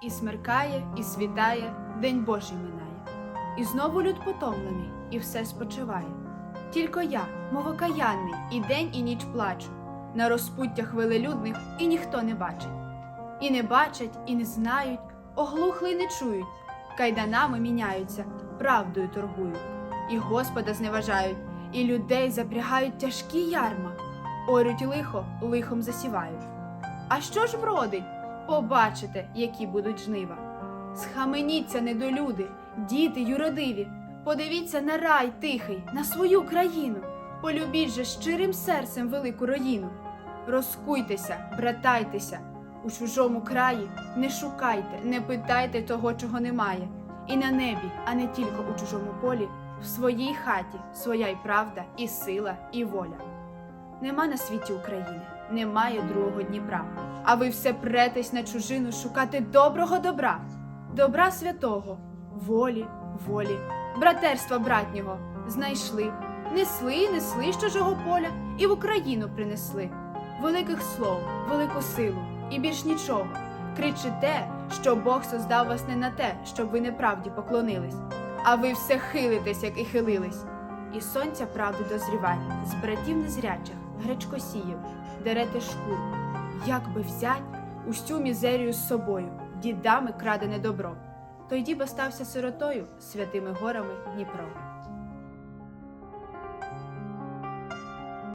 І смеркає, і світає, день Божий минає. І знову люд потомлений, і все спочиває. Тільки я, мов окаянний, і день, і ніч плачу. На розпуттях велелюдних і ніхто не бачить. І не бачать, і не знають, оглухли й не чують. Кайданами міняються, правдою торгують. І Господа зневажають, і людей запрягають тяжкі ярма, орють лихо, лихом засівають. А що ж вродить? Побачите, які будуть жнива. Схаменіться, недолюди, діти юродиві, подивіться на рай тихий, на свою країну. Полюбіть же щирим серцем велику роїну. Розкуйтеся, братайтеся, у чужому краї не шукайте, не питайте того, чого немає. І на небі, а не тільки у чужому полі, в своїй хаті своя й правда, і сила, і воля. Нема на світі України, немає другого Дніпра. А ви все претесь на чужину шукати доброго добра, добра святого, волі, волі, братерства братнього знайшли, несли, несли з чужого поля і в Україну принесли. Великих слов, велику силу і більш нічого. Кричите, що Бог создав вас не на те, щоб ви неправді поклонились, а ви все хилитесь, як і хилились. І сонця правди дозріває, з братів незрячих, гречкосіїв, дерете шкуру. Як би взять усю мізерію з собою, дідами крадене добро. Тоді діб стався сиротою святими горами Дніпро.